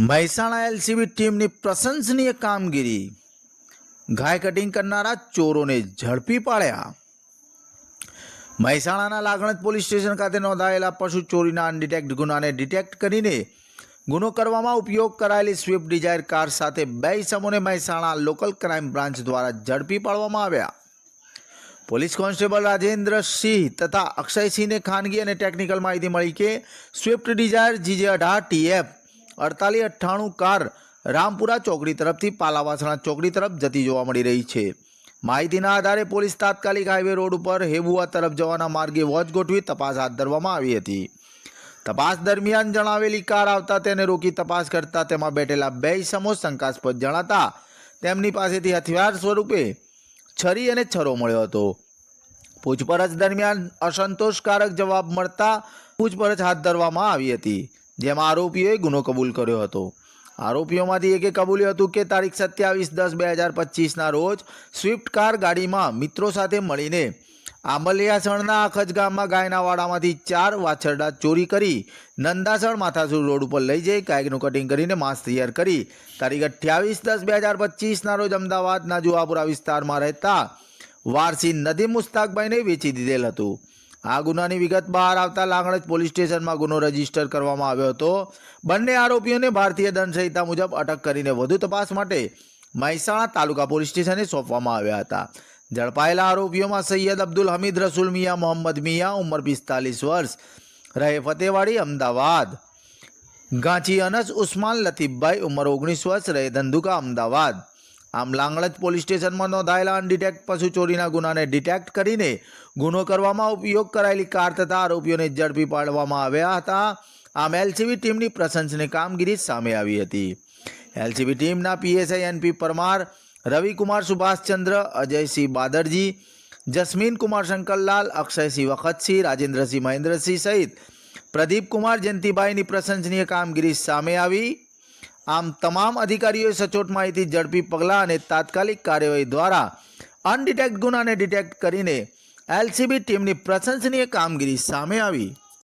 Mehsana LCB ટીમની પ્રશંસનીય કામગીરી. ગાય કટિંગ કરનારા ચોરોને ઝડપી પાડ્યા. મહેસાણાના લાગણત પોલીસ સ્ટેશન ખાતે નોંધાયેલા પશુ ચોરીના અનડિટેક્ટ ગુનાને ડિટેક્ટ કરીને ગુનો કરવામાં ઉપયોગ કરાયેલી સ્વિફ્ટ ડિઝાયર કાર સાથે બે ઇસમોને મહેસાણા લોકલ ક્રાઇમ બ્રાન્ચ દ્વારા ઝડપી પાડવામાં આવ્યા. પોલીસ કોન્સ્ટેબલ રાજેન્દ્ર સિંહ તથા અક્ષયસિંહને ખાનગી અને ટેકનિકલ માહિતી મળી કે સ્વિફ્ટ ડિઝાયર જીજે અઢાર ટીએફ અડતાલીસ અઠ્ઠાણું કાર રામપુરા ચોકડી તરફથી પાલાવાસણા ચોકડી તરફ જતી જોવા મળી રહી છે. માહિતીના આધારે પોલીસ તાત્કાલિક હાઈવે રોડ ઉપર હેબુઆ તરફ જવાના માર્ગે વોચ ગોઠવી તપાસ હાથ ધરવામાં આવી હતી. તપાસ દરમિયાન જણાવેલી કાર આવતા તેને રોકી તપાસ કરતા તેમાં બેઠેલા બે ઇસમો શંકાસ્પદ જણાતા તેમની પાસેથી હથિયાર સ્વરૂપે છરી અને છરો મળ્યો હતો. પૂછપરછ દરમિયાન અસંતોષકારક જવાબ મળતા પૂછપરછ હાથ ધરવામાં આવી હતી. જેમાં આરોપીઓએ ગુનો કબૂલ કર્યો હતો. આરોપીઓમાંથી એકે કબૂલ્યું હતું કે તારીખ સત્યાવીસ દસ બે હજાર પચીસના રોજ સ્વિફ્ટ કાર ગાડીમાં મિત્રો સાથે મળીને આંબલિયાસણના અખજ ગામમાં ગાયના વાડામાંથી ચાર વાછરડા ચોરી કરી નંદાસણ માથાસુર રોડ ઉપર લઈ જઈ ગાયનું કટિંગ કરીને માંસ તૈયાર કરી તારીખ અઠ્યાવીસ દસ બે હજાર પચીસના રોજ અમદાવાદના જુવાપુરા વિસ્તારમાં રહેતા વારસી નદીમ મુસ્તાકભાઈને વેચી દીધેલ હતું. આ ગુનાની વિગત બહાર આવતા લાંગણજ પોલીસ સ્ટેશનમાં ગુનો રજિસ્ટર કરવામાં આવ્યો હતો. બંને આરોપીઓને ભારતીય દંડ સંહિતા મુજબ અટક કરીને વધુ તપાસ માટે મહેસાણા તાલુકા પોલીસ સ્ટેશને સોંપવામાં આવ્યા હતા. ઝડપાયેલા આરોપીઓમાં સૈયદ અબ્દુલ હમીદ, રસુલ મિયા, મોહમ્મદ મિયા, ઉંમર પિસ્તાલીસ વર્ષ, રહે ફતેવાડી, અમદાવાદ. ગાંચી અનસ, ઉસ્માન લતીફભાઈ, ઉંમર ઓગણીસ વર્ષ, રહે ધંધુકા, અમદાવાદ. આમ લાંગણજ પોલીસ સ્ટેશનમાં નોંધાયેલા અનડિટેક્ટ પશુ ચોરીના ગુનાને ડિટેક્ટ કરીને ગુનો કરવામાં ઉપયોગ કરાયેલી કાર તથા આરોપીઓને ઝડપી પાડવામાં આવ્યા હતા. આમ એલસીબી ટીમની પ્રશંસનીય કામગીરી સામે આવી હતી. એલસીબી ટીમના પીએસઆઈ એનપી પરમાર, રવિકુમાર સુભાષચંદ્ર, અજયસિંહ બાદરજી, જસ્મીન કુમાર શંકરલાલ, અક્ષયસિંહ વખતસિંહ, રાજેન્દ્રસિંહ મહેન્દ્રસિંહ સહિત પ્રદીપ કુમાર જયંતિભાઈની પ્રશંસનીય કામગીરી સામે આવી. આમ તમામ અધિકારીઓએ સચોટ માહિતી ઝડપી પગલાં અને તાત્કાલિક કાર્યવાહી દ્વારા અનડિટેક્ટ ગુનાને ડિટેક્ટ કરીને એલસીબી ટીમની પ્રશંસનીય કામગીરી સામે આવી.